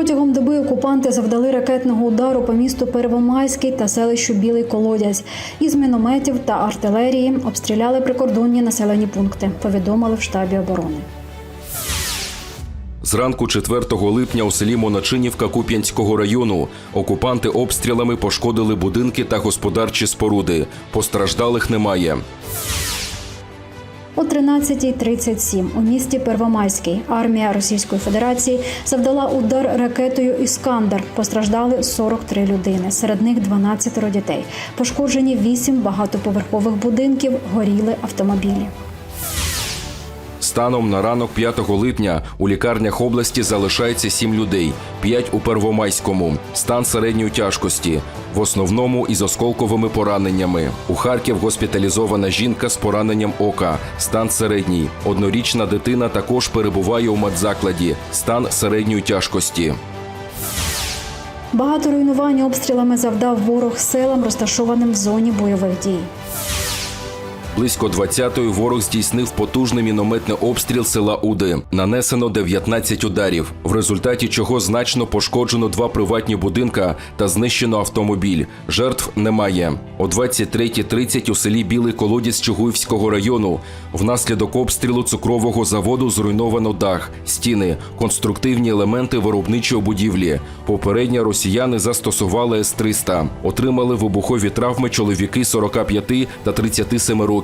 Протягом доби окупанти завдали ракетного удару по місту Первомайський та селищу Білий Колодязь. Із мінометів та артилерії обстріляли прикордонні населені пункти. Повідомили в штабі оборони. Зранку 4 липня у селі Моначинівка Куп'янського району окупанти обстрілами пошкодили будинки та господарчі споруди. Постраждалих немає. О 13.37 у місті Первомайський армія Російської Федерації завдала удар ракетою Іскандер. Постраждали 43 людини, серед них 12 дітей. Пошкоджені 8 багатоповерхових будинків, горіли автомобілі. Станом на ранок 5 липня у лікарнях області залишається 7 людей, 5 у Первомайському, стан середньої тяжкості, в основному із осколковими пораненнями. У Харків госпіталізована жінка з пораненням ока, стан середній. Однорічна дитина також перебуває у медзакладі, стан середньої тяжкості. Багато руйнувань обстрілами завдав ворог селам, розташованим в зоні бойових дій. Близько 20-ї ворог здійснив потужний мінометний обстріл села Уди. Нанесено 19 ударів, в результаті чого значно пошкоджено два приватні будинка та знищено автомобіль. Жертв немає. О 23.30 у селі Білий Колодязь Чугуївського району внаслідок обстрілу цукрового заводу зруйновано дах, стіни, конструктивні елементи виробничої будівлі. Попередньо росіяни застосували С-300. Отримали вибухові травми чоловіки 45 та 37 років,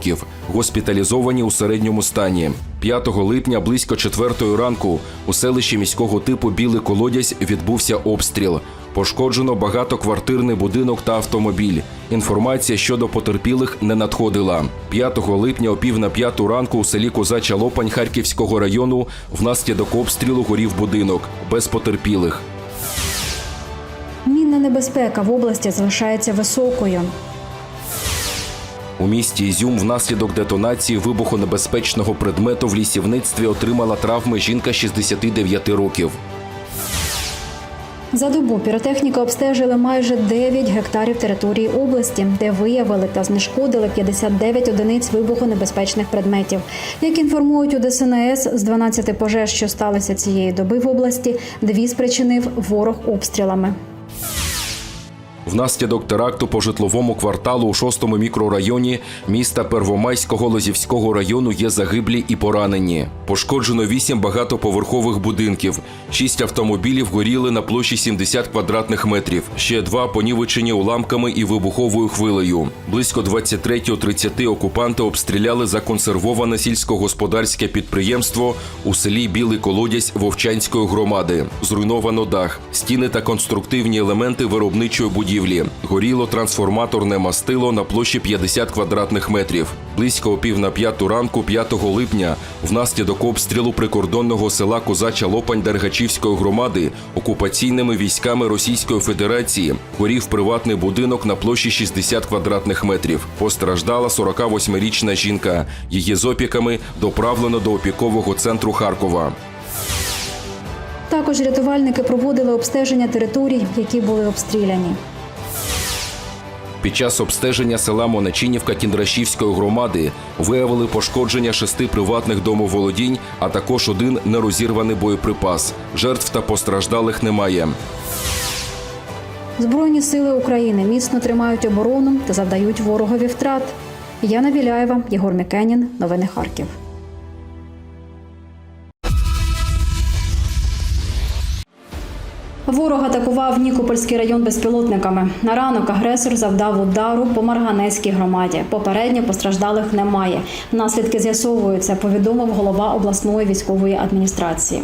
госпіталізовані у середньому стані. 5 липня близько 4 ранку у селищі міського типу Білий Колодязь відбувся обстріл. Пошкоджено багатоквартирний будинок та автомобіль. Інформація щодо потерпілих не надходила. 5 липня о пів на п'яту ранку у селі Козача Лопань Харківського району внаслідок обстрілу горів будинок без потерпілих. Мінна небезпека в області залишається високою. У місті Ізюм внаслідок детонації вибухонебезпечного предмету в лісівництві отримала травми жінка 69 років. За добу піротехніка обстежили майже 9 гектарів території області, де виявили та знешкодили 59 одиниць вибухонебезпечних предметів. Як інформують у ДСНС, з 12 пожеж, що сталися цієї доби в області, дві спричинив ворог обстрілами. Внаслідок теракту по житловому кварталу у 6-му мікрорайоні міста Первомайського Лозівського району є загиблі і поранені. Пошкоджено 8 багатоповерхових будинків, 6 автомобілів горіли на площі 70 квадратних метрів, ще два понівечені уламками і вибуховою хвилею. Близько 23.30 окупанти обстріляли законсервоване сільськогосподарське підприємство у селі Білий Колодязь Вовчанської громади. Зруйновано дах, стіни та конструктивні елементи виробничої будівлі. Горіло трансформаторне мастило на площі 50 квадратних метрів. Близько о пів на п'яту ранку 5 липня внаслідок обстрілу прикордонного села Козача Лопань Дергачівської громади окупаційними військами Російської Федерації горів приватний будинок на площі 60 квадратних метрів. Постраждала 48-річна жінка. Її з опіками доправлено до опікового центру Харкова. Також рятувальники проводили обстеження територій, які були обстріляні. Під час обстеження села Моначинівка Кіндрашівської громади виявили пошкодження шести приватних домоволодінь, а також один нерозірваний боєприпас. Жертв та постраждалих немає. Збройні сили України міцно тримають оборону та завдають ворогові втрат. Яна Біляєва, Єгор Мікенін. Новини Харків. Ворог атакував Нікопольський район безпілотниками. На ранок агресор завдав удару по Марганецькій громаді. Попередньо постраждалих немає. Наслідки з'ясовуються, повідомив голова обласної військової адміністрації.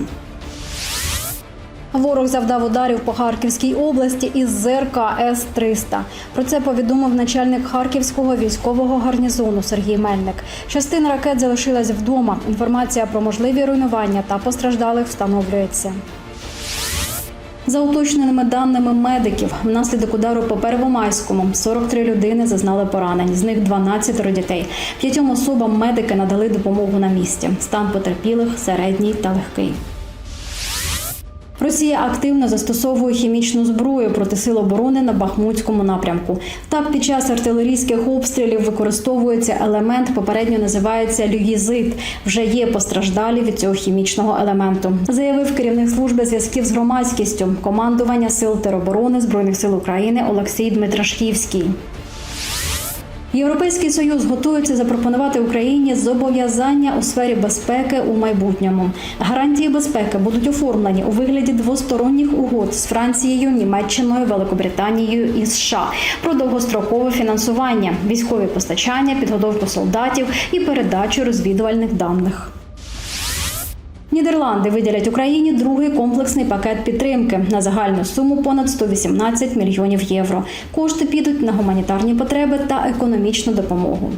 Ворог завдав ударів по Харківській області із ЗРК С-300. Про це повідомив начальник Харківського військового гарнізону Сергій Мельник. Частина ракет залишилась вдома. Інформація про можливі руйнування та постраждалих встановлюється. За уточненими даними медиків, внаслідок удару по Первомайському 43 людини зазнали поранень, з них 12 дітей. П'ятьом особам медики надали допомогу на місці. Стан потерпілих середній та легкий. Росія активно застосовує хімічну зброю проти сил оборони на Бахмутському напрямку. Так, під час артилерійських обстрілів використовується елемент, попередньо називається люгізит. Вже є постраждалі від цього хімічного елементу. Заявив керівник служби зв'язків з громадськістю командування сил тероборони збройних сил України Олексій Дмитрашківський. Європейський союз готується запропонувати Україні зобов'язання у сфері безпеки у майбутньому. Гарантії безпеки будуть оформлені у вигляді двосторонніх угод з Францією, Німеччиною, Великобританією і США про довгострокове фінансування, військові постачання, підготовку солдатів і передачу розвідувальних даних. Нідерланди виділять Україні другий комплексний пакет підтримки на загальну суму понад 118 мільйонів євро. Кошти підуть на гуманітарні потреби та економічну допомогу.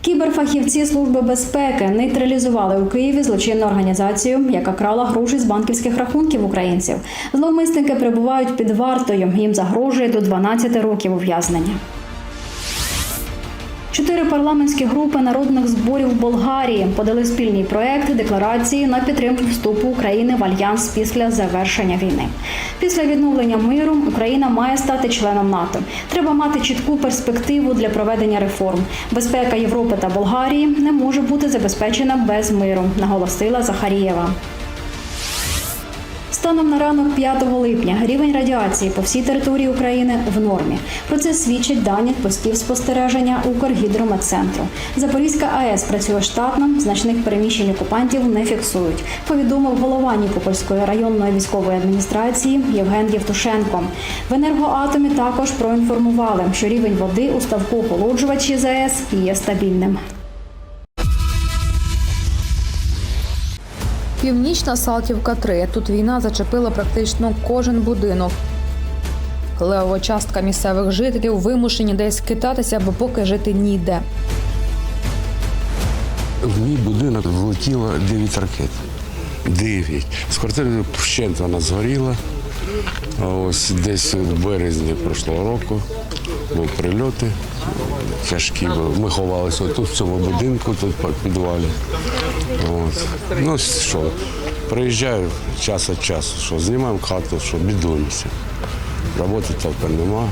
Кіберфахівці Служби безпеки нейтралізували у Києві злочинну організацію, яка крала гроші з банківських рахунків українців. Зловмисники перебувають під вартою. Їм загрожує до 12 років ув'язнення. Чотири парламентські групи народних зборів Болгарії подали спільний проект декларації на підтримку вступу України в альянс після завершення війни. Після відновлення миру Україна має стати членом НАТО. Треба мати чітку перспективу для проведення реформ. Безпека Європи та Болгарії не може бути забезпечена без миру, наголосила Захарієва. Станом на ранок 5 липня рівень радіації по всій території України в нормі. Про це свідчать дані постів спостереження Укргідрометцентру. Запорізька АЕС працює штатно, значних переміщень окупантів не фіксують. Повідомив голова Нікопольської районної військової адміністрації Євген Євтушенко. В енергоатомі також проінформували, що рівень води у ставку охолоджувачі ЗАЕС є стабільним. Північна Салтівка 3. Тут війна зачепила практично кожен будинок. Левова частка місцевих жителів вимушені десь китатися, бо поки жити ніде. В мій будинок влетіло 9 ракет. 9. З квартири вщент вона згоріла. Ось десь в березні прошлого року були прильоти. Тяжкі були. Ми ховалися тут, в цьому будинку, тут по підвалі. От. Ну що, приїжджаю час від часу, що знімаємо хату, що бідуємося. Роботи тепер нема.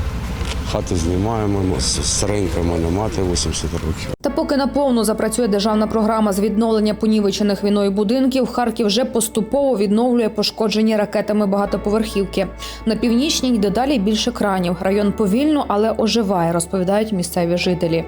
Хату знімаємо, старенька в мене мати 80 років. Поки наповну запрацює державна програма з відновлення понівечених війною будинків, Харків вже поступово відновлює пошкоджені ракетами багатоповерхівки. На північній дедалі більше кранів. Район повільно, але оживає, розповідають місцеві жителі.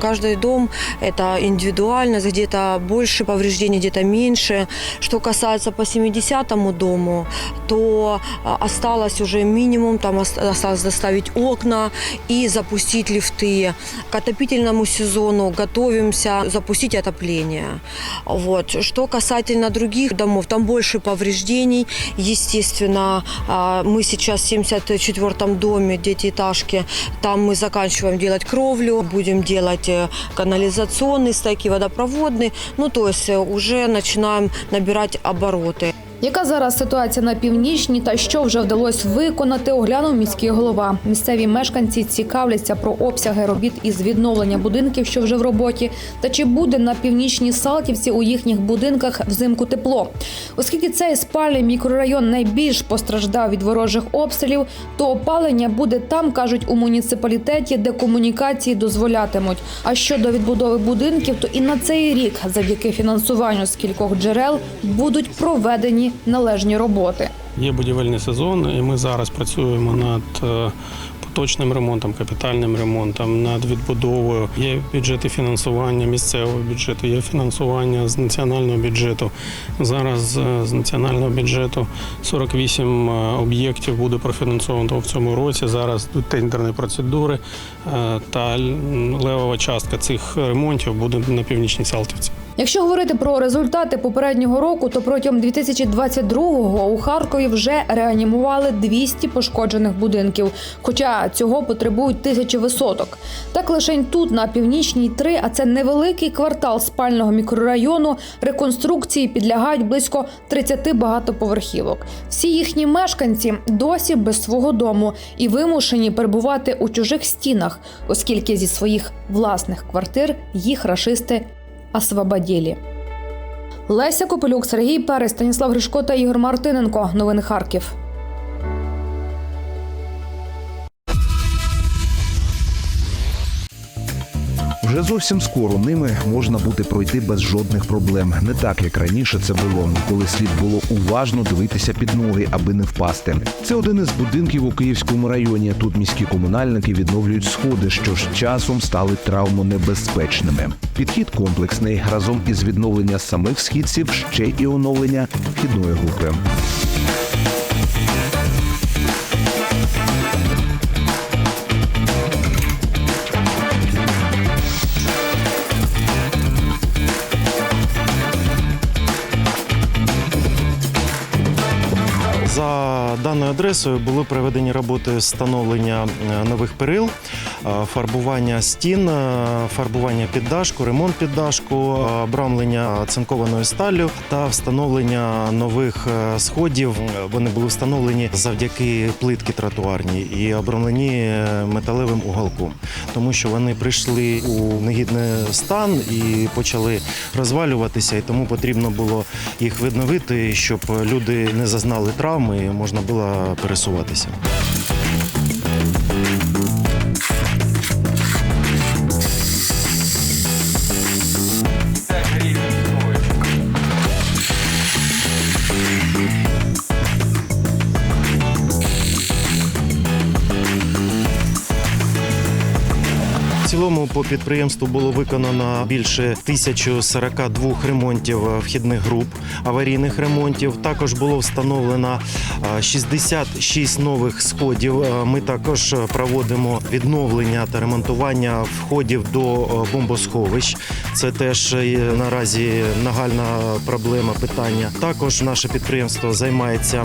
Каждый дом – это индивидуальность, где-то больше повреждений, где-то меньше. Что касается по 70-му дому, то а, осталось уже минимум, там ос- осталось доставить окна и запустить лифты. К отопительному сезону готовимся запустить отопление. Вот. Что касательно других домов, там больше повреждений. Естественно, а, мы сейчас в 74-м доме, детиэтажки, там мы заканчиваем делать кровлю, будем делать э, канализационные стойки, водопроводные. Ну, то есть э, уже начинаем набирать обороты. Яка зараз ситуація на північній та що вже вдалося виконати, оглянув міський голова. Місцеві мешканці цікавляться про обсяги робіт із відновлення будинків, що вже в роботі, та чи буде на північній Салтівці у їхніх будинках взимку тепло. Оскільки цей спальний мікрорайон найбільш постраждав від ворожих обстрілів, то опалення буде там, кажуть у муніципалітеті, де комунікації дозволятимуть. А щодо відбудови будинків, то і на цей рік, завдяки фінансуванню з кількох джерел, будуть проведені належні роботи. Є будівельний сезон, і ми зараз працюємо над е, поточним ремонтом, капітальним ремонтом, над відбудовою. Є бюджети фінансування місцевого бюджету, є фінансування з національного бюджету. Зараз е, з національного бюджету 48 е, об'єктів буде профінансовано в цьому році. Зараз тендерні процедури, та левова частка цих ремонтів буде на північній Салтівці. Якщо говорити про результати попереднього року, то протягом 2022-го у Харкові вже реанімували 200 пошкоджених будинків, хоча цього потребують тисячі висоток. Так лишень тут, на північній 3, а це невеликий квартал спального мікрорайону, реконструкції підлягають близько 30 багатоповерхівок. Всі їхні мешканці досі без свого дому і вимушені перебувати у чужих стінах, оскільки зі своїх власних квартир їх рашисти освободили. Леся Копилюк, Сергій Перес, Станіслав Гришко та Ігор Мартиненко. Новини Харків. Вже зовсім скоро ними можна буде пройти без жодних проблем. Не так, як раніше це було, коли слід було уважно дивитися під ноги, аби не впасти. Це один із будинків у Київському районі. Тут міські комунальники відновлюють сходи, що ж часом стали травмонебезпечними. Підхід комплексний разом із відновлення самих східців ще і оновлення вхідної групи. Даною адресою були проведені роботи встановлення е, нових перил, фарбування стін, фарбування піддашку, ремонт піддашку, обрамлення цинкованою сталлю та встановлення нових е, сходів. Вони були встановлені завдяки плитки тротуарній і обрамлені е, металевим уголком, тому що вони прийшли у негідний стан і почали розвалюватися, і тому потрібно було їх відновити, щоб люди не зазнали травми і можна було пересуватися. По підприємству було виконано більше 1042 ремонтів е, вхідних груп, аварійних ремонтів. Також було встановлено е, 66 нових сходів. Е, Ми також е, проводимо відновлення та ремонтування входів до е, бомбосховищ. Це теж е, наразі нагальна проблема питання. Також наше підприємство займається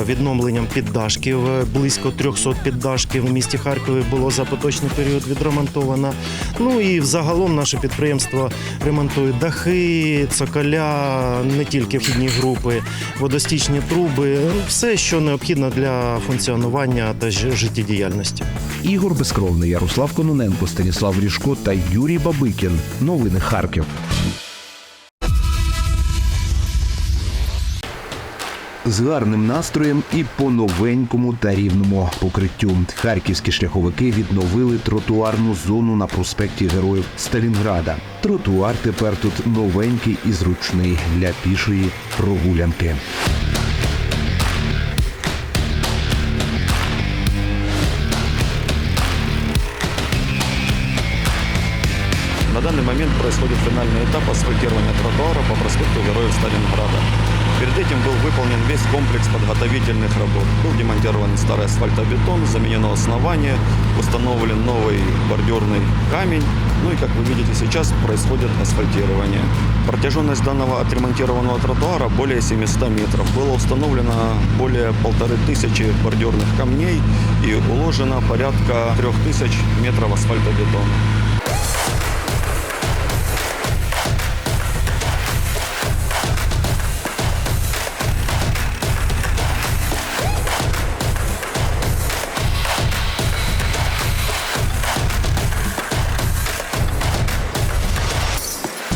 е, відновленням піддашків. Е, Близько 300 піддашків в місті Харкові було за поточний період відремонтовано. Ну і взагалом наше підприємство ремонтує дахи, цоколя, не тільки вхідні групи, водостічні труби, все, що необхідно для функціонування та життєдіяльності. Ігор Безкровний, Ярослав Кононенко, Станіслав Ріжко та Юрій Бабикін. Новини Харків. З гарним настроєм і по новенькому та рівному покриттю харківські шляховики відновили тротуарну зону на проспекті Героїв Сталінграда. Тротуар тепер тут новенький і зручний для пішої прогулянки. На данный момент происходит финальный этап асфальтирования тротуара по проспекту Героев Сталинграда. Перед этим был выполнен весь комплекс подготовительных работ. Был демонтирован старый асфальтобетон, заменено основание, установлен новый бордюрный камень. Ну и, как вы видите, сейчас происходит асфальтирование. Протяженность данного отремонтированного тротуара более 700 метров. Было установлено более полторы тысячи бордюрных камней и уложено порядка трех тысяч метров асфальтобетона.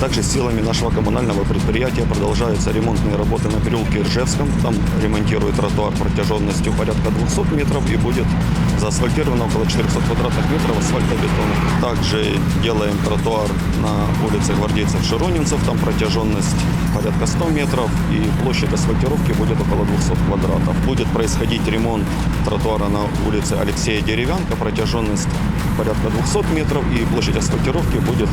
Также силами нашего коммунального предприятия продолжаются ремонтные работы на переулке Ржевском. Там ремонтируют тротуар протяженностью порядка 200 метров и будет заасфальтировано около 400 квадратных метров асфальтобетона. Также делаем тротуар на улице гвардейцев Широнинцев. Там протяженность порядка 100 метров и площадь асфальтировки будет около 200 квадратов. Будет происходить ремонт тротуара на улице Алексея Деревянко. Протяженность порядка 200 метров и площадь асфальтировки будет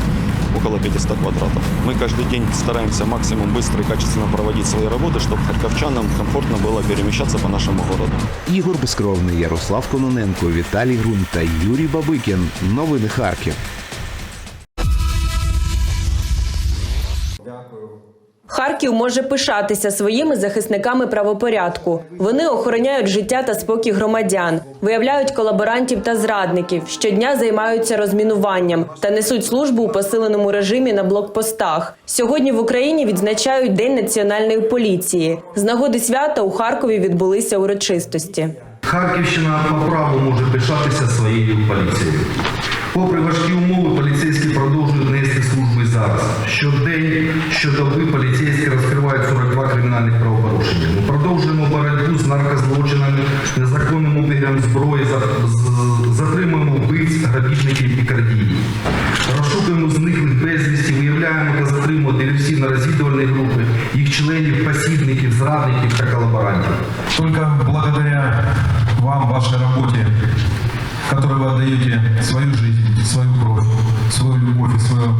около 500 квадратов. Мы каждый день стараемся максимум быстро и качественно проводить свои работы, чтобы харьковчанам комфортно было перемещаться по нашему городу. Ігор Безкровний, Ярослав Кононенко, Віталій Грун та Юрій Бабикін. Новини Харків. Харків може пишатися своїми захисниками правопорядку. Вони охороняють життя та спокій громадян, виявляють колаборантів та зрадників, щодня займаються розмінуванням та несуть службу у посиленому режимі на блокпостах. Сьогодні в Україні відзначають День національної поліції. З нагоди свята у Харкові відбулися урочистості. Харківщина по праву може пишатися своєю поліцією. Попри важкі умови, поліцейські продовжують нести службу і зараз. Щодень, щодоби поліцейські розкривають 42 кримінальних правопорушень. Ми продовжуємо боротьбу з наркозлочинами, незаконним обігом зброї, затримуємо вбивць, грабіжників і крадіїв. Розшукуємо зниклих безвісті, виявляємо та затримуємо диверсійно-розвідувальні групи, їх членів, посібників, зрадників та колаборантів. Только благодаря вам, вашей работе, которой вы отдаете свою жизнь, свою кровь, свою любовь и свое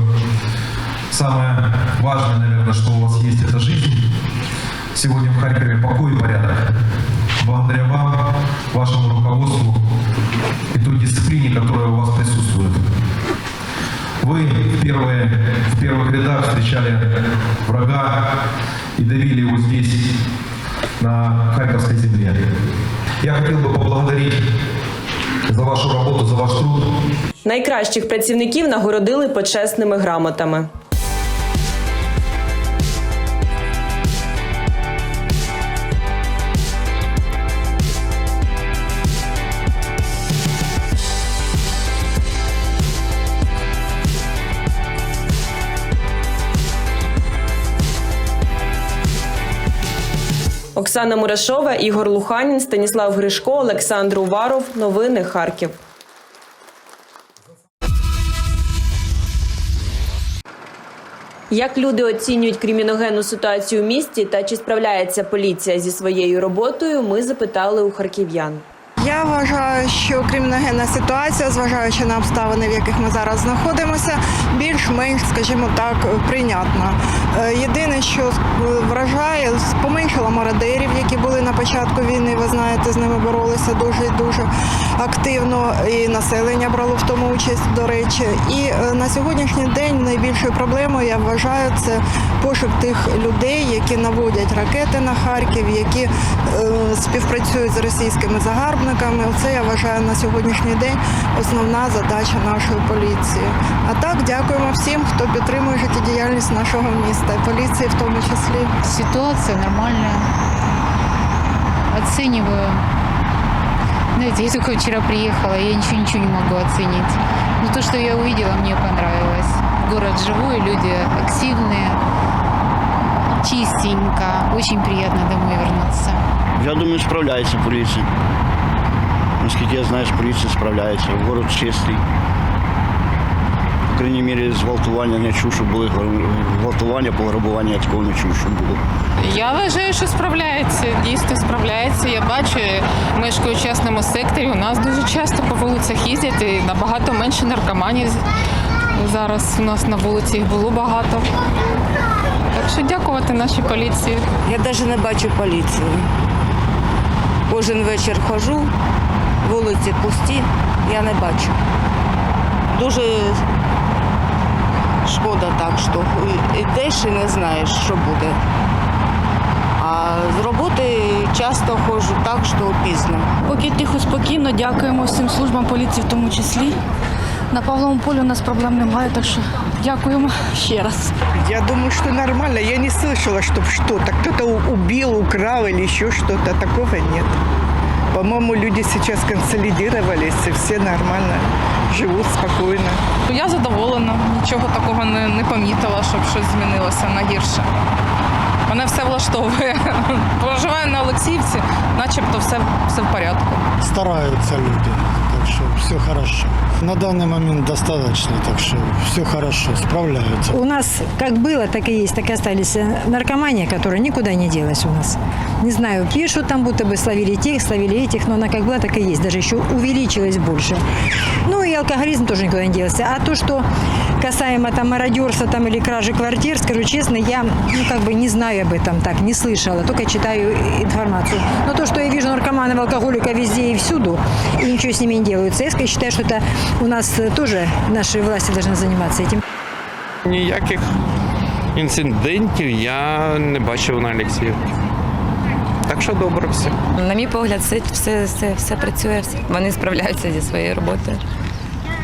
самое важное, наверное, что у вас есть, это жизнь. Сегодня в Харькове покой и порядок. Благодаря вам, вашему руководству и той дисциплине, которая у вас присутствует. Вы в, первые, в первых рядах встречали врага и давили его здесь, на Харьковской земле. Я хотел бы поблагодарить за вашу роботу, за ваш труд. Найкращих працівників нагородили почесними грамотами. Оксана Мурашова, Ігор Луханін, Станіслав Гришко, Олександр Уваров. Новини Харків. Як люди оцінюють криміногенну ситуацію у місті та чи справляється поліція зі своєю роботою, ми запитали у харків'ян. Я вважаю, що криміногенна ситуація, зважаючи на обставини, в яких ми зараз знаходимося, більш-менш, скажімо так, прийнятна. Е, Єдине, що вражає, поменшало мародерів, які були на початку війни. Ви знаєте, з ними боролися дуже і дуже активно. І населення брало в тому участь, до речі. І е, на сьогоднішній день найбільшою проблемою я вважаю це пошук тих людей, які наводять ракети на Харків, які е, співпрацюють з російськими загарбниками. Оце я вважаю на сьогоднішній день основна задача нашої поліції. А так дякуємо всім, хто підтримує життєдіяльність нашого міста, поліції в тому числі. Ситуация нормальная. Оцениваю. Знаете, я только вчера приехала, я ничего, ничего не могу оценить. Но то, что я увидела, мне понравилось. Город живой, люди активные, чистенько. Очень приятно домой вернуться. Я думаю, справляється поліція. Наскільки я знаю, поліція справляється. Город чистий. По крайній мірі, зґвалтування не чув, що були гвалтування, пограбування, я такого не чув, що було. Я вважаю, що справляється, дійсно справляється. Я бачу, мешкаю в частному секторі. У нас дуже часто по вулицях їздять і набагато менше наркоманів. Зараз у нас на вулиці їх було багато. Так що дякувати нашій поліції. Я навіть не бачу поліції. Кожен вечір ходжу, вулиці пусті, я не бачу. Дуже шкода так, що йдеш і не знаєш, що буде. А з роботи часто ходжу так, що пізно. Поки тихо, спокійно, дякуємо всім службам поліції в тому числі. На Павловому полі у нас проблем немає, так що дякуємо ще раз. Я думаю, что нормально. Я не слышала, чтобы что-то кто-то убил, украл или еще. Такого нет. По-моему, люди сейчас консолидировались, и все нормально живут спокойно. Я задоволена, нічого такого не, не помітила, щоб щось змінилося на гірше. Мене все влаштовує. Проживаю на Олексіївці, начебто все, все в порядку. Стараються люди, что все хорошо. На данный момент достаточно, так что все хорошо, справляются. У нас как было, так и есть, так и остались наркомания, которая никуда не делась у нас. Не знаю, пишут там, будто бы словили тех, словили этих, но она как была, так и есть. Даже еще увеличилась больше. Ну и алкоголизм тоже никуда не делся. А то, что касаемо там мародерства там, или кражи квартир, скажу честно, я ну, как бы не знаю об этом так, не слышала, только читаю информацию. Но то, что я вижу наркоманов, алкоголика везде и всюду, и ничего с ними не делается, я считаю, что это у нас э, тоже наши власти должны заниматься этим. Ніяких інцидентів я не бачив на Олексіївці. Так що добре все. На мій погляд, все, все, все, все працює, вони справляються зі своєю роботою.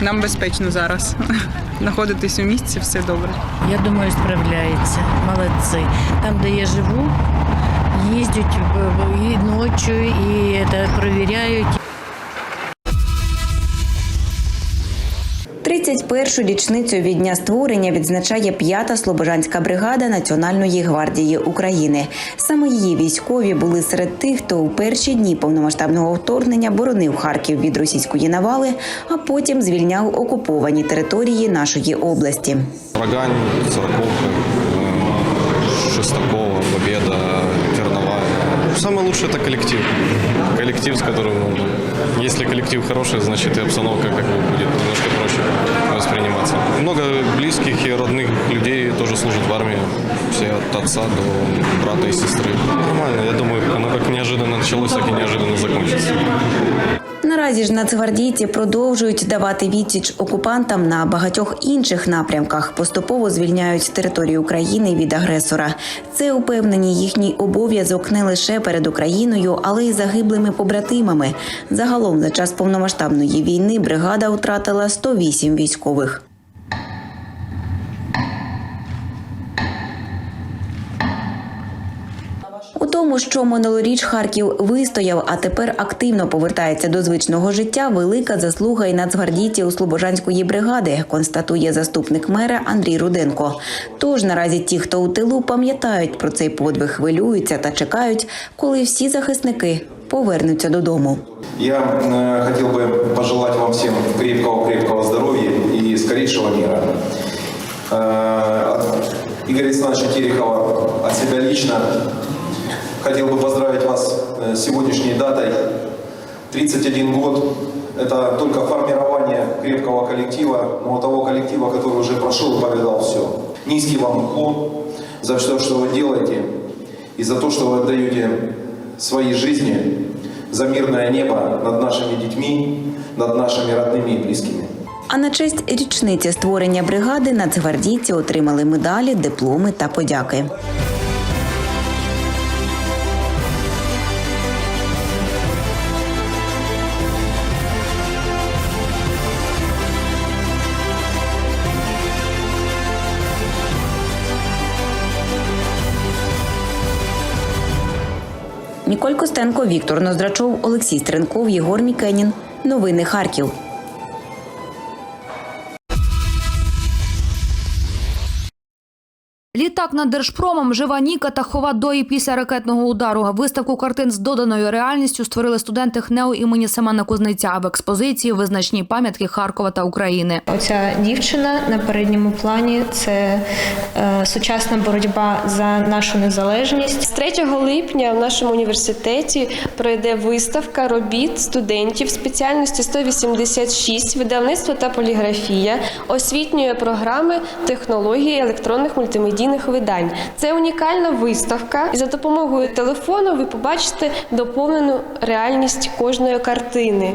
Нам безпечно зараз знаходитись у місці, все добре. Я думаю, справляється. Молодці. Там, де я живу, їздять і ночі, і це перевіряють. 31-ю річницю від дня створення відзначає 5-та Слобожанська бригада Національної гвардії України. Саме її військові були серед тих, хто у перші дні повномасштабного вторгнення боронив Харків від російської навали, а потім звільняв окуповані території нашої області. Рогань, Сороковка, э, Шестакова, Победа, Терновая. Самое лучшее это коллектив Коллектив, с которым, ну, если коллектив хороший, значит и обстановка как бы будет немножко проще восприниматься. Много близких и родных людей тоже служат в армии. Все от отца до брата и сестры. Нормально, я думаю, оно как неожиданно началось, так и неожиданно закончится. Наразі ж нацгвардійці продовжують давати відсіч окупантам на багатьох інших напрямках, поступово звільняють територію України від агресора. Це упевнені їхній обов'язок не лише перед Україною, але й загиблими побратимами. Загалом за час повномасштабної війни бригада втратила 108 військових. тому, що минулоріч Харків вистояв, а тепер активно повертається до звичного життя, велика заслуга і нацгвардійців Слобожанської бригади, констатує заступник мера Андрій Руденко. Тож наразі ті, хто у тилу, пам'ятають про цей подвиг, хвилюються та чекають, коли всі захисники повернуться додому. Я э, хотел бы пожелать вам всем крепкого-крепкого здоровья и скорейшего мира. Э, от Игоря Александровича Терехова, от себя лично, хотел бы поздравить вас э, с сегодняшней датой. 31 год – это только формирование крепкого коллектива, но того коллектива, который уже прошел и повидал все. Низкий вам уклон за все, что вы делаете, и за то, что вы отдаете свои жизни за мирное небо над нашими детьми, над нашими родными и близкими. А на честь річниці створення бригади нацгвардійці отримали медалі, дипломи та подяки. Ніколь Костенко, Віктор Ноздрачов, Олексій Стренков, Єгор Мікенін. Новини Харків. Літак над Держпромом, жива Ніка та хова дої після ракетного удару. Виставку картин з доданою реальністю створили студенти ХНЕУ імені Семена Кузнеця в експозиції визначні пам'ятки Харкова та України. Оця дівчина на передньому плані це е, сучасна боротьба за нашу незалежність. З 3 липня в нашому університеті пройде виставка робіт студентів спеціальності 186 видавництво та поліграфія освітньої програми технології електронних мультимедійних видань. Це унікальна виставка, і за допомогою телефону ви побачите доповнену реальність кожної картини.